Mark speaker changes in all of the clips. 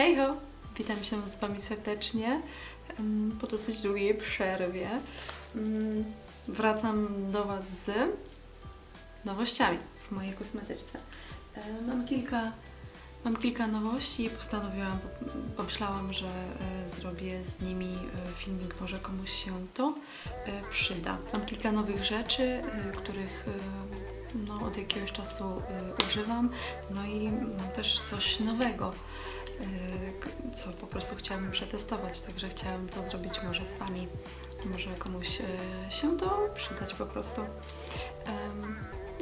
Speaker 1: Hej ho! Witam się z Wami serdecznie po dosyć długiej przerwie. Mm, Wracam do Was z nowościami w mojej kosmetyczce. E, Mam kilka, mam kilka nowości i postanowiłam, pomyślałam, że e, zrobię z nimi e, filmik, może komuś się to przyda. Mam kilka nowych rzeczy, których no, od jakiegoś czasu używam, no i mam też coś nowego co po prostu chciałabym przetestować, także chciałam to zrobić może z Wami. Może komuś y, się to przydać po prostu.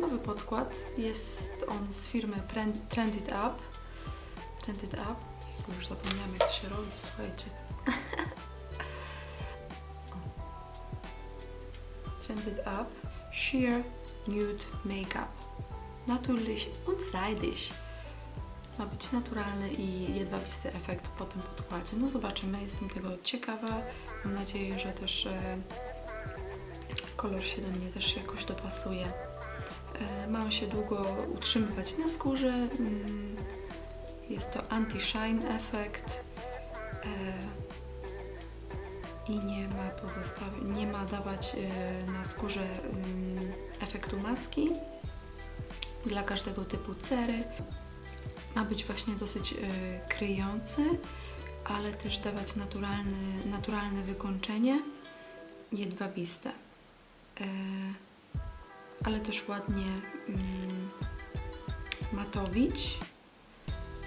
Speaker 1: Nowy podkład jest on z firmy Trend It Up. Trend It Up, już zapomniałam jak to się robi, słuchajcie. Trend It Up Sheer Nude Makeup. Natürlich und seidig ma być naturalny i jedwabisty efekt po tym podkładzie. No zobaczymy, jestem tego ciekawa. Mam nadzieję, że też e, kolor się do mnie też jakoś dopasuje. E, ma on się długo utrzymywać na skórze. Mm, jest to anti-shine efekt. E, i nie ma nie ma dawać e, na skórze mm, efektu maski dla każdego typu cery ma być właśnie dosyć y, kryjący, ale też dawać naturalny, naturalne wykończenie, jedwabiste. E, ale też ładnie mm, matowić.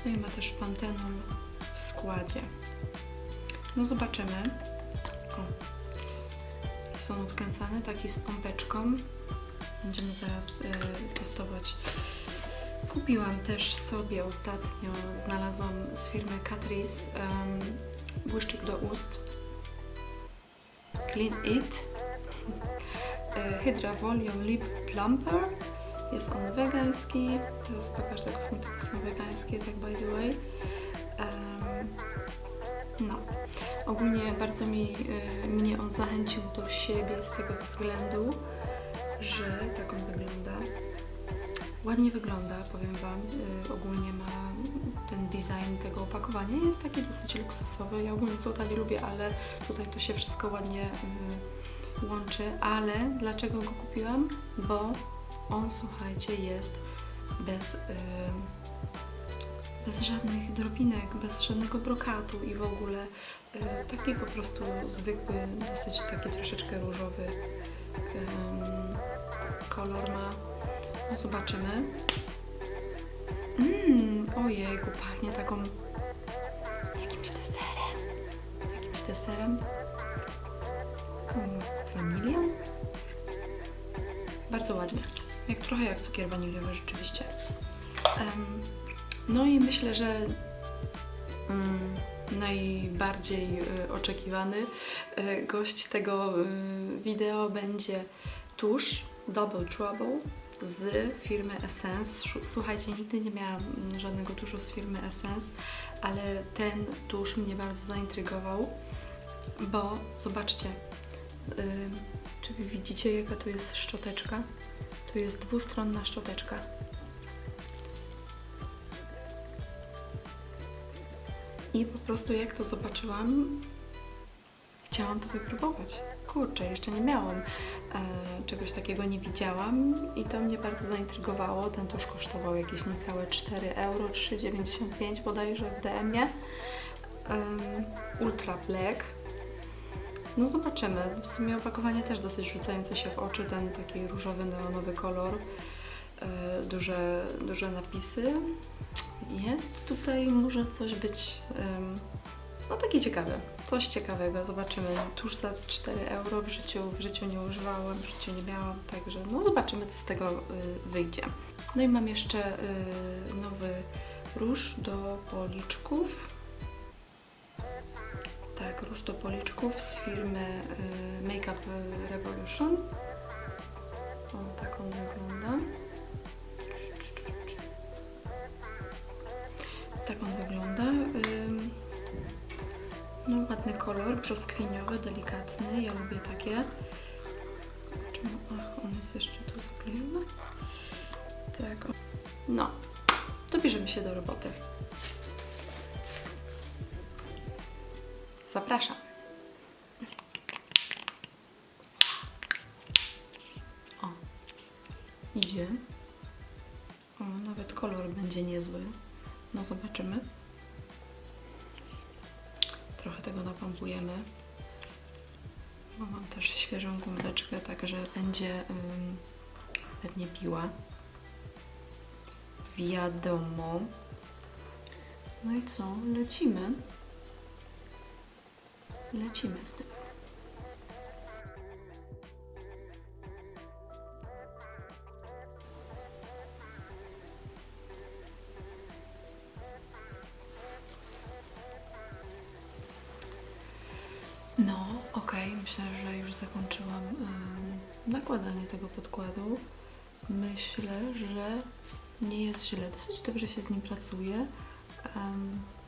Speaker 1: No i ma też pantenol w składzie. No zobaczymy. O. Są odkręcane, taki z pompeczką. Będziemy zaraz y, testować Kupiłam też sobie ostatnio, znalazłam z firmy Catrice um, błyszczyk do ust. Clean It. E, Hydra Volume Lip Plumper. Jest on wegański, teraz po każde kosmetyki są wegańskie, tak by the way. Em, no, ogólnie bardzo mi, e, mnie on zachęcił do siebie z tego względu, że tak on wygląda Ładnie wygląda, powiem Wam. Y, ogólnie ma ten design tego opakowania. Jest taki dosyć luksusowy. Ja ogólnie złota nie lubię, ale tutaj to się wszystko ładnie y, łączy. Ale dlaczego go kupiłam? Bo on, słuchajcie, jest bez, y, bez żadnych drobinek, bez żadnego brokatu i w ogóle y, taki po prostu zwykły, dosyć taki troszeczkę różowy kolor ma. Zobaczymy. Mmm, ojejku, pachnie taką jakimś deserem. Jakimś deserem. Wanilią? Bardzo ładnie. Jak trochę jak cukier waniliowy rzeczywiście. Em, no i myślę, że mm, najbardziej y, oczekiwany y, gość tego y, wideo będzie tusz Double Trouble z firmy Essence. Słuchajcie, nigdy nie miałam żadnego tuszu z firmy Essence, ale ten tusz mnie bardzo zaintrygował, bo zobaczcie, y, czy wy widzicie jaka tu jest szczoteczka? Tu jest dwustronna szczoteczka. I po prostu jak to zobaczyłam, chciałam to wypróbować. Kurczę, jeszcze nie miałam e, czegoś takiego, nie widziałam i to mnie bardzo zaintrygowało. Ten tusz kosztował jakieś niecałe 4 euro, 3,95 bodajże w DM-ie. Em, Ultra Black. No zobaczymy. W sumie opakowanie też dosyć rzucające się w oczy, ten taki różowy, neonowy kolor. E, duże, duże napisy. Jest tutaj, może coś być em, no takie ciekawe, coś ciekawego, zobaczymy. Tuż za 4 euro w życiu, w życiu nie używałam, w życiu nie miałam, także no zobaczymy co z tego y, wyjdzie. No i mam jeszcze y, nowy róż do policzków. Tak, róż do policzków z firmy y, Makeup Revolution. O, tak on wygląda. Tak on wygląda. Ym, no ładny kolor, brzoskwiniowy, delikatny. Ja lubię takie. Czemu? Ach, on jest jeszcze tu zaklejony. Tak. No, to bierzemy się do roboty. Zapraszam. O, idzie. O, nawet kolor będzie niezły. No zobaczymy. Napompujemy. Bo mam też świeżą gumeczkę, także będzie ym, pewnie piła. Wiadomo. No i co? Lecimy. Lecimy z tym. Zakończyłam nakładanie tego podkładu. Myślę, że nie jest źle. Dosyć dobrze się z nim pracuje.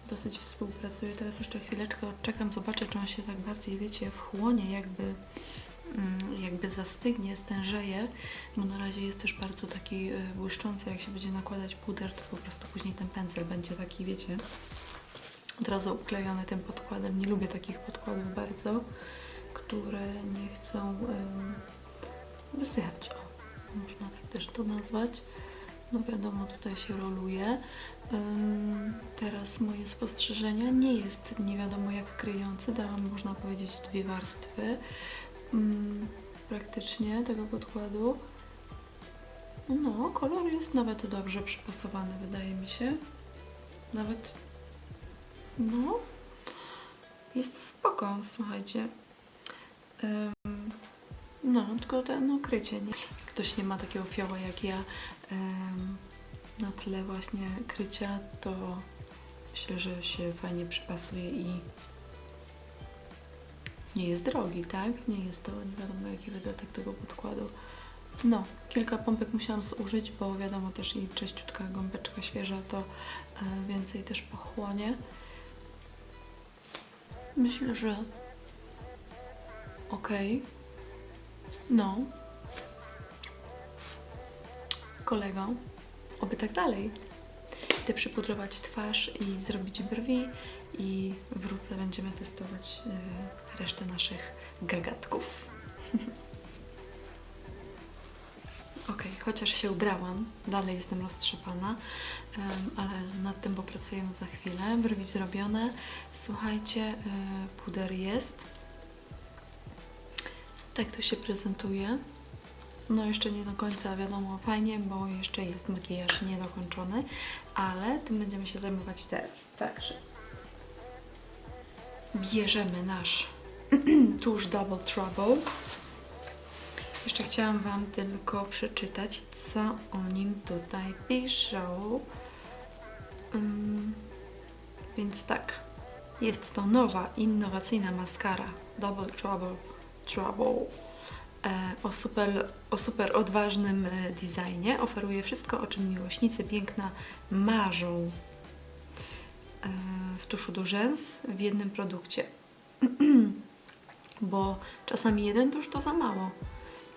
Speaker 1: Dosyć współpracuję. Teraz jeszcze chwileczkę odczekam, zobaczę, czy on się tak bardziej, wiecie, wchłonie, jakby, mm, jakby zastygnie, stężeje, bo na razie jest też bardzo taki y, błyszczący. Jak się będzie nakładać puder, to po prostu później ten pędzel będzie taki, wiecie, od razu uklejony tym podkładem. Nie lubię takich podkładów bardzo, które nie chcą wysychać. O, można tak też to nazwać. No wiadomo, tutaj się roluje. Teraz moje spostrzeżenia nie jest nie wiadomo jak kryjący. Dałam, można powiedzieć, dwie warstwy ym, praktycznie tego podkładu. No, kolor jest nawet dobrze przypasowany, wydaje mi się. Nawet, no, jest spoko, słuchajcie. No, tylko te, no, krycie, nie? Ktoś nie ma takiego fioła jak ja, na tle właśnie krycia, to myślę, że się fajnie przypasuje i nie jest drogi, tak? Nie jest to nie wiadomo jaki wydatek tego podkładu. No, kilka pompek musiałam zużyć, bo wiadomo też i czyściutka gąbeczka świeża to e, więcej też pochłonie. Myślę, że okej. No, kolego, oby tak dalej. Idę przypudrować twarz i zrobić brwi i wrócę, będziemy testować y, resztę naszych gagatków. Ok, chociaż się ubrałam, dalej jestem roztrzepana, em, ale nad tym popracujemy za chwilę. Brwi zrobione. Słuchajcie, y, puder jest. Tak to się prezentuje. No jeszcze nie do końca wiadomo fajnie, bo jeszcze jest makijaż niedokończony, ale tym będziemy się zajmować teraz. Także bierzemy nasz tusz Double Trouble. Jeszcze chciałam Wam tylko przeczytać, co o nim tutaj piszą. Ym, więc tak, jest to nowa, innowacyjna maskara Double Trouble Trouble e, o super, o super odważnym e, designie. Oferuje wszystko, o czym miłośnicy piękna marzą e, w tuszu do rzęs w jednym produkcie. Bo czasami jeden tusz to za mało.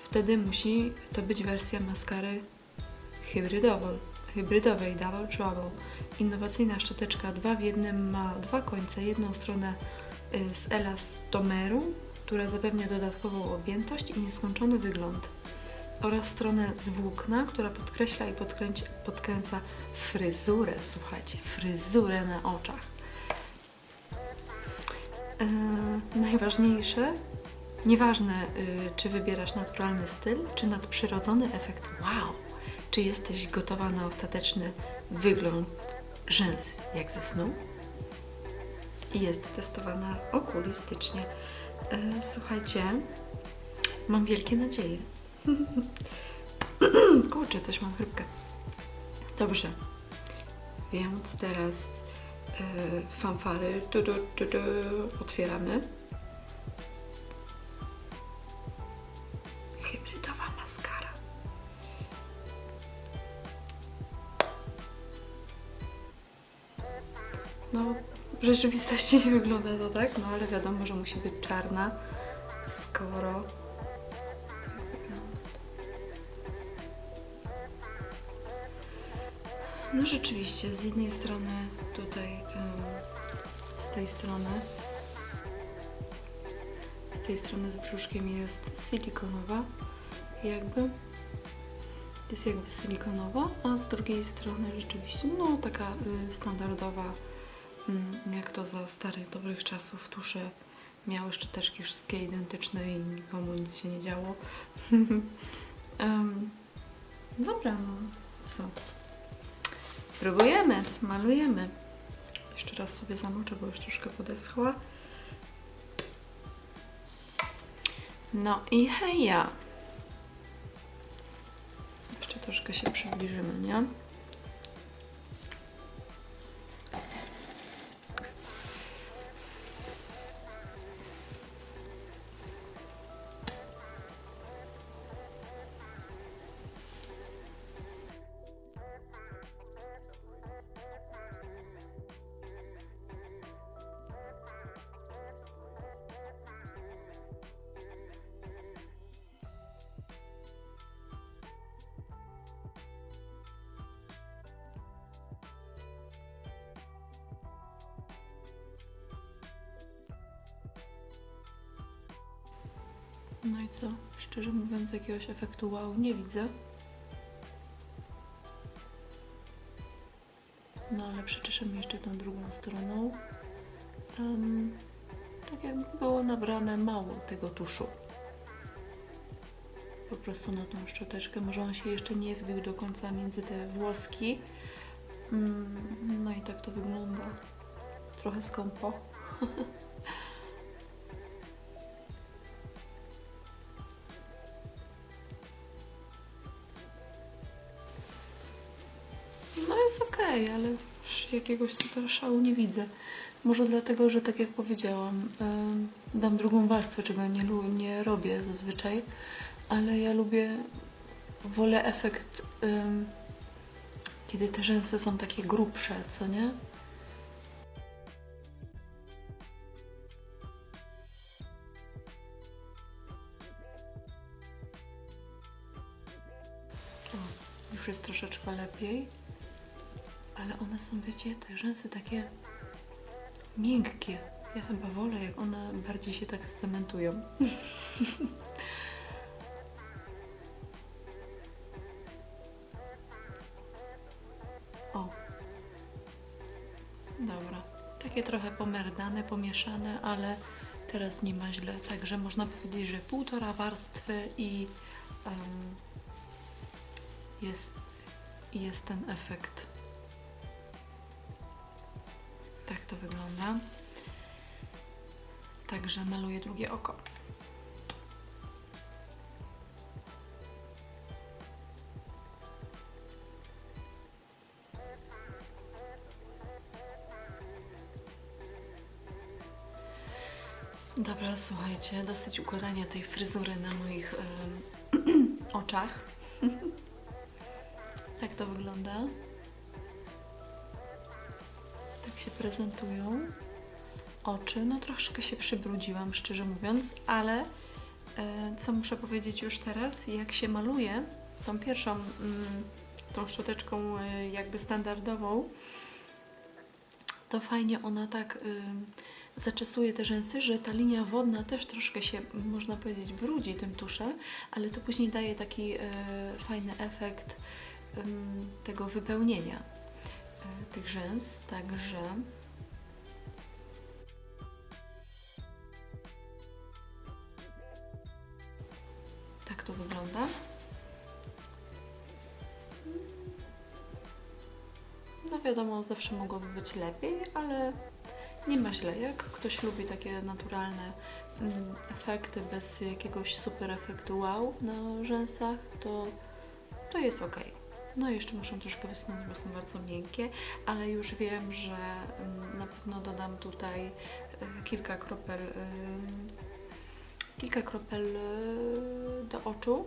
Speaker 1: Wtedy musi to być wersja maskary hybrydowej, hybrydowej Double Trouble. Innowacyjna szczoteczka dwa w jednym ma dwa końce. Jedną stronę y, z elastomeru, która zapewnia dodatkową objętość i nieskończony wygląd oraz stronę z włókna, która podkreśla i podkręca fryzurę. Słuchajcie, fryzurę na oczach. Eee, najważniejsze, nieważne y, czy wybierasz naturalny styl, czy nadprzyrodzony efekt wow, czy jesteś gotowa na ostateczny wygląd rzęs jak ze snu jest testowana okulistycznie. E, Słuchajcie, mam wielkie nadzieje. Kurczę, coś mam chrypkę. Dobrze, więc teraz e, fanfary tu, tu, tu, tu, otwieramy. W rzeczywistości nie wygląda to tak, no ale wiadomo, że musi być czarna, skoro. No rzeczywiście, z jednej strony tutaj, z tej strony tej strony z brzuszkiem jest silikonowa, jakby. Jest jakby silikonowa, a z drugiej strony rzeczywiście, no taka y, standardowa, jak to za starych, dobrych czasów tusze miały szczoteczki wszystkie identyczne i nikomu nic się nie działo. Em, dobra, no co? Próbujemy, malujemy. Jeszcze raz sobie zamoczę, bo już troszkę podeschła. No i heja! Jeszcze troszkę się przybliżymy, nie? No i co? Szczerze mówiąc, jakiegoś efektu wow nie widzę. No ale przeczeszymy jeszcze tą drugą stroną. Em, tak jakby było nabrane mało tego tuszu. Po prostu na tą szczoteczkę. Może on się jeszcze nie wbił do końca między te włoski. Mm, no i tak to wygląda. Trochę skąpo. jest okej, ale jakiegoś super szału nie widzę. Może dlatego, że tak jak powiedziałam, dam drugą warstwę, czego nie, nie robię zazwyczaj, ale ja lubię, wolę efekt, kiedy te rzęsy są takie grubsze, co nie? O, już jest troszeczkę lepiej. Ale one są, wiecie, te rzęsy takie miękkie. Ja chyba wolę, jak one bardziej się tak scementują. o. Dobra. Takie trochę pomerdane, pomieszane, ale teraz nie ma źle. Także można powiedzieć, że półtora warstwy i em, jest, jest ten efekt. To wygląda. Także maluję drugie oko. Dobra, słuchajcie, dosyć układania tej fryzury na moich em, oczach. tak to wygląda. Prezentują oczy. No troszkę się przybrudziłam, szczerze mówiąc, ale e, co muszę powiedzieć już teraz, jak się maluje tą pierwszą, mm, tą szczoteczką e, jakby standardową, to fajnie ona tak y, zaczesuje te rzęsy, że ta linia wodna też troszkę się, można powiedzieć, brudzi tym tuszem, ale to później daje taki e, fajny efekt tego wypełnienia tych rzęs, także tak to wygląda. No wiadomo, zawsze mogłoby być lepiej, ale nie ma źle. Jak ktoś lubi takie naturalne mm, efekty bez jakiegoś super efektu wow na rzęsach, to, to jest ok. No i jeszcze muszę troszkę wysunąć, bo są bardzo miękkie, ale już wiem, że mm, na pewno dodam tutaj y, kilka kropel, kilka kropel y, do oczu,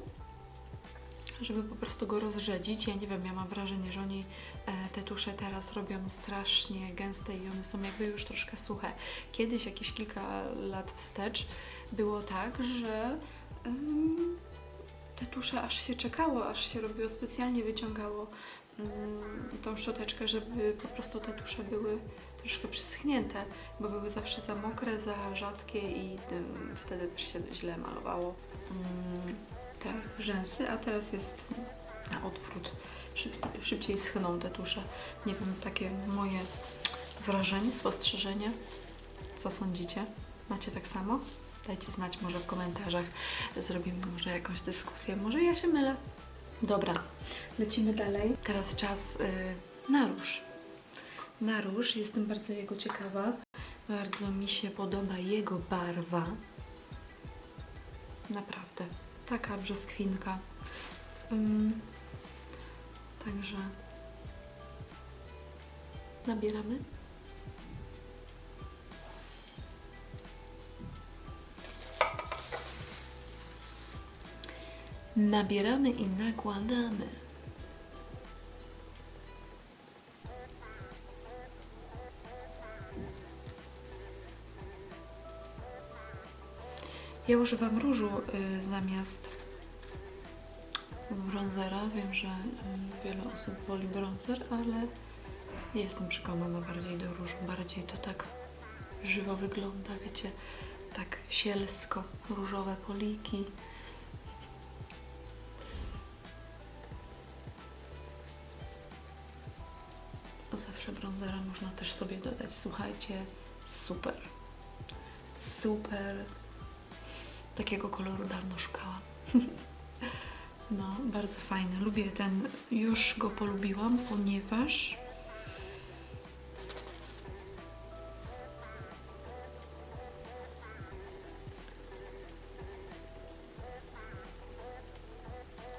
Speaker 1: żeby po prostu go rozrzedzić. Ja nie wiem, ja mam wrażenie, że oni e, te tusze teraz robią strasznie gęste i one są jakby już troszkę suche. Kiedyś, jakieś kilka lat wstecz, było tak, że te tusze aż się czekało, aż się robiło specjalnie, wyciągało mm, tą szczoteczkę, żeby po prostu te tusze były troszkę przyschnięte, bo były zawsze za mokre, za rzadkie i wtedy też się źle malowało mm, te rzęsy, a teraz jest na odwrót. Szyb, szybciej schną te tusze. Nie wiem, takie moje wrażenie, spostrzeżenie. Co sądzicie? Macie tak samo? Dajcie znać może w komentarzach. Zrobimy może jakąś dyskusję. Może ja się mylę. Dobra, lecimy dalej. Teraz czas y, na róż. Na róż. Jestem bardzo jego ciekawa. Bardzo mi się podoba jego barwa. Naprawdę. Taka brzoskwinka. Ym, także nabieramy. Nabieramy i nakładamy. Ja używam różu y, zamiast bronzera. Wiem, że y, wiele osób woli bronzer, ale ja jestem przekonana bardziej do różu. Bardziej to tak żywo wygląda, wiecie, tak sielsko, różowe poliki. Zawsze bronzera można też sobie dodać. Słuchajcie, super. Super. Takiego koloru dawno szukałam. No, bardzo fajny. Lubię ten, już go polubiłam, ponieważ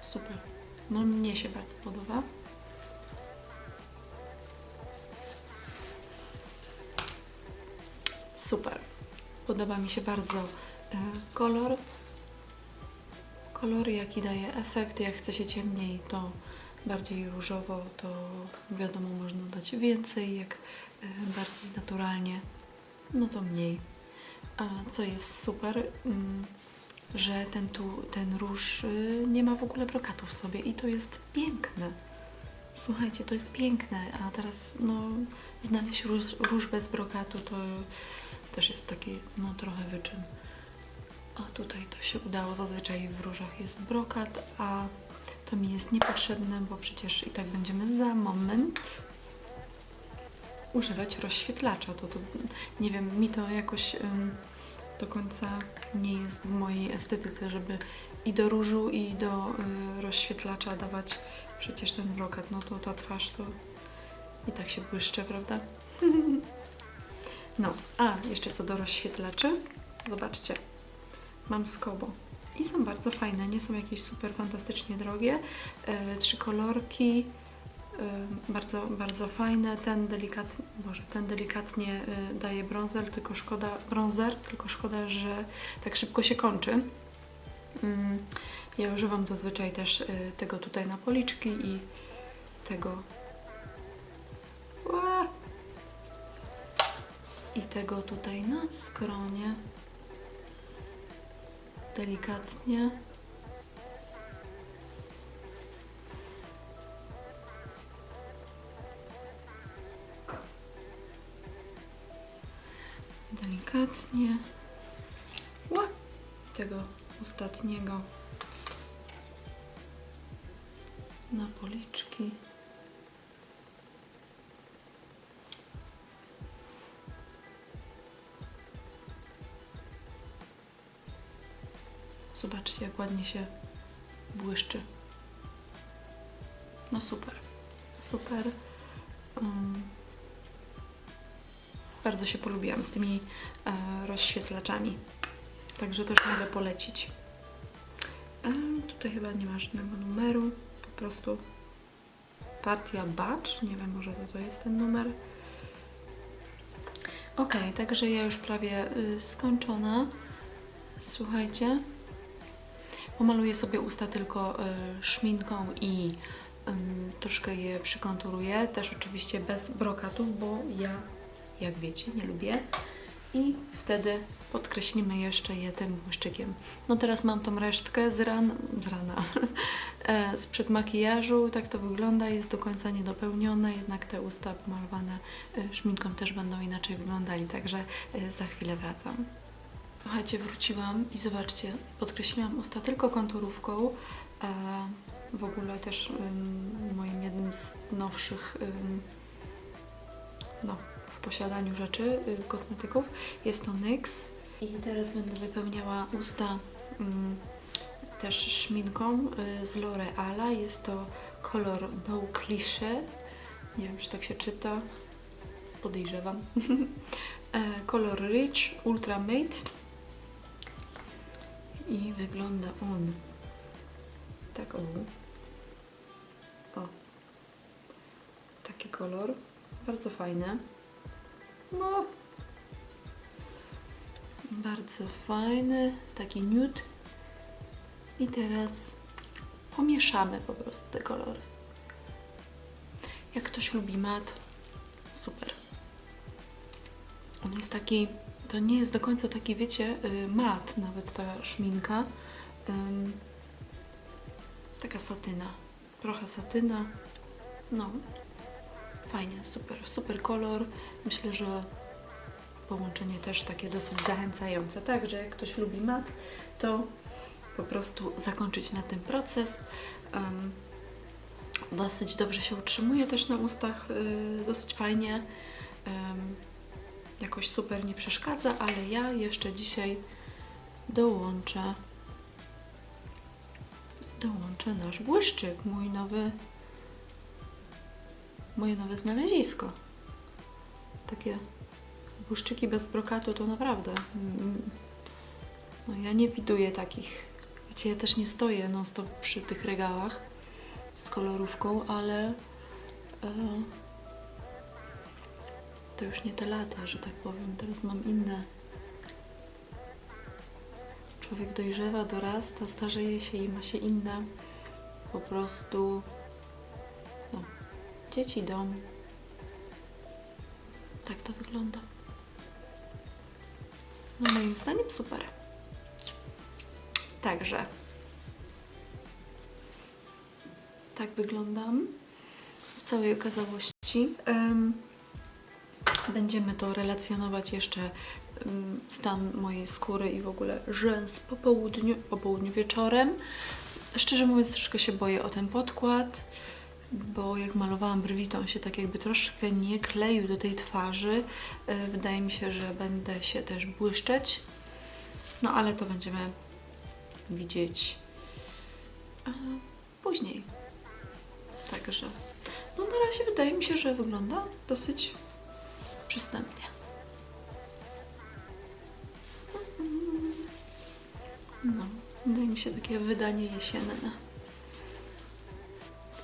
Speaker 1: super. No, mnie się bardzo podoba. Super. Podoba mi się bardzo kolor. Kolor, jaki daje efekt. Jak chce się ciemniej, to bardziej różowo, to wiadomo, można dać więcej. Jak e, bardziej naturalnie, no to mniej. A co jest super, mm, że ten, tu, ten róż y, nie ma w ogóle brokatu w sobie i to jest piękne. Słuchajcie, to jest piękne, a teraz no, znaleźć róż, róż bez brokatu to też jest taki no, trochę wyczyn. A tutaj to się udało. Zazwyczaj w różach jest brokat, a to mi jest niepotrzebne, bo przecież i tak będziemy za moment używać rozświetlacza. To, to nie wiem, mi to jakoś ym, do końca nie jest w mojej estetyce, żeby i do różu, i do y, rozświetlacza dawać przecież ten brokat. No to ta twarz to i tak się błyszcze, prawda? No, a jeszcze co do rozświetlaczy, zobaczcie, mam Skobo i są bardzo fajne, nie są jakieś super fantastycznie drogie. E, trzy kolorki, e, bardzo, bardzo fajne. Ten delikatnie, Boże, ten delikatnie e, daje bronzer, tylko szkoda, bronzer, tylko szkoda, że tak szybko się kończy. Mm, ja używam zazwyczaj też tego tutaj na policzki i tego i tego tutaj na skronie. Delikatnie. Delikatnie. Ła! Tego ostatniego na policzki. Zobaczcie, jak ładnie się błyszczy. No super, super. Um, bardzo się polubiłam z tymi e, rozświetlaczami. Także też mogę polecić. E, tutaj chyba nie ma żadnego numeru. Po prostu partia batch. Nie wiem, może to, jest ten numer. Ok, także ja już prawie y, skończona. Słuchajcie, Pomaluję sobie usta tylko y, szminką i troszkę je przykonturuję. Też oczywiście bez brokatów, bo ja, jak wiecie, nie lubię. i wtedy podkreślimy jeszcze je tym błyszczykiem. No teraz mam tą resztkę z ran, z rana, e, sprzed makijażu, tak to wygląda, jest do końca niedopełnione, jednak te usta pomalowane e, szminką też będą inaczej wyglądali, także e, za chwilę wracam. Słuchajcie, wróciłam i zobaczcie, podkreśliłam usta tylko konturówką, e, w ogóle też moim jednym z nowszych no, w posiadaniu rzeczy, y, kosmetyków jest to NYX i teraz będę wypełniała usta też szminką y, z L'Oreala. Jest to kolor No Cliché. Nie wiem, czy tak się czyta. Podejrzewam. E, kolor Rich Ultra Matte. I wygląda on tak o. O. Taki kolor. Bardzo fajny. No. Bardzo fajny. Taki nude. I teraz pomieszamy po prostu te kolory. Jak ktoś lubi mat, super. On jest taki, to nie jest do końca taki, wiecie, y, mat, nawet ta szminka. Taka satyna. Trochę satyna. No, fajnie, super, super kolor. Myślę, że połączenie też takie dosyć zachęcające. Także jak ktoś lubi mat, to po prostu zakończyć na tym proces. Em, dosyć dobrze się utrzymuje też na ustach, y, dosyć fajnie. Em, jakoś super nie przeszkadza, ale ja jeszcze dzisiaj dołączę dołączę nasz błyszczyk, mój nowy moje nowe znalezisko. Takie błyszczyki bez brokatu to naprawdę mm, no ja nie widuję takich. Wiecie, ja też nie stoję non stop przy tych regałach z kolorówką, ale e, to już nie te lata, że tak powiem. Teraz mam inne. Człowiek dojrzewa, dorasta, starzeje się i ma się inne po prostu no, dzieci, dom. Tak to wygląda. No moim zdaniem super. Także tak wyglądam w całej okazałości. Em, Będziemy to relacjonować jeszcze ym, stan mojej skóry i w ogóle rzęs po południu, po południu wieczorem. Szczerze mówiąc, troszkę się boję o ten podkład, bo jak malowałam brwi, to on się tak jakby troszkę nie kleił do tej twarzy. Y, Wydaje mi się, że będę się też błyszczeć. No ale to będziemy widzieć e, później. Także, no na razie wydaje mi się, że wygląda dosyć przystępnie. No, wydaje mi się takie wydanie jesienne.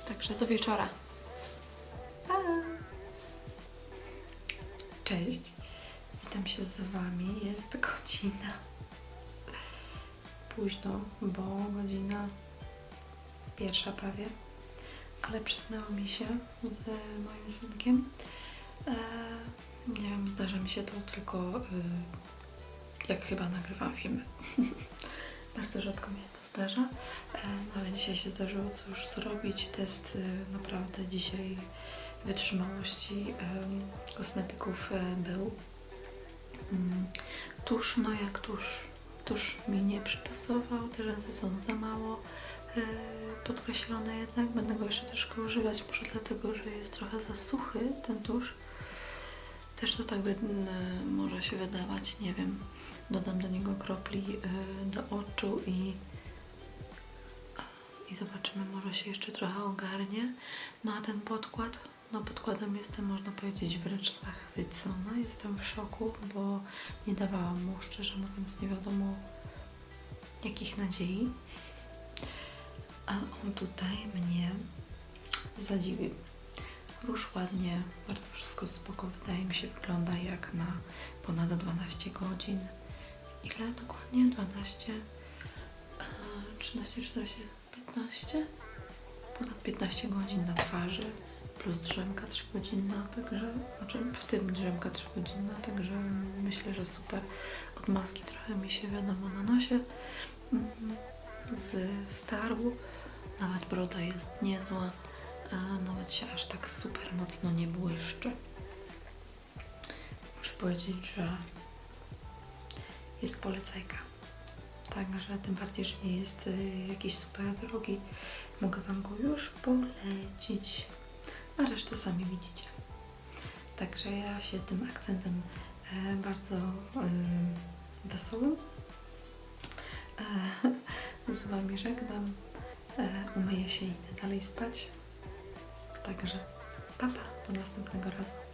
Speaker 1: Także do wieczora. Pa! Cześć, witam się z Wami. Jest godzina późno, bo godzina pierwsza prawie, ale przysnęło mi się z moim synkiem. E, nie wiem, zdarza mi się to tylko y, jak chyba nagrywam filmy. Bardzo rzadko mnie to zdarza, e, no ale dzisiaj się zdarzyło cóż zrobić. Test y, naprawdę dzisiaj wytrzymałości em, kosmetyków e, był. Mm, Tusz, no jak tusz, tusz mi nie przypasował, te rzęsy są za mało e, podkreślone jednak. Będę go jeszcze troszkę używać, może dlatego, że jest trochę za suchy ten tusz. Też to tak może się wydawać, nie wiem. Dodam do niego kropli y, do oczu i, i zobaczymy, może się jeszcze trochę ogarnie. No a ten podkład, no podkładem jestem, można powiedzieć, wręcz zachwycona. Jestem w szoku, bo nie dawałam mu, szczerze mówiąc, nie wiadomo jakich nadziei. A on tutaj mnie zadziwił. Róż ładnie, bardzo wszystko spoko, wydaje mi się, wygląda jak na ponad 12 godzin. Ile dokładnie? 12, e, 13, 14, 15? Ponad 15 godzin na twarzy. plus drzemka 3 godzinna, także, znaczy w tym drzemka 3 godzinna, także myślę, że super. Od maski trochę mi się wiadomo na nosie mm, z starł, nawet broda jest niezła, a nawet się aż tak super mocno nie błyszczy. Muszę powiedzieć, że jest polecajka. Także tym bardziej, że nie jest y, jakiś super drogi, mogę Wam go już polecić. A resztę sami widzicie. Także ja się tym akcentem e, bardzo e, wesołym e, z Wami żegnam. E, umyję się i idę dalej spać. Także papa, do następnego razu.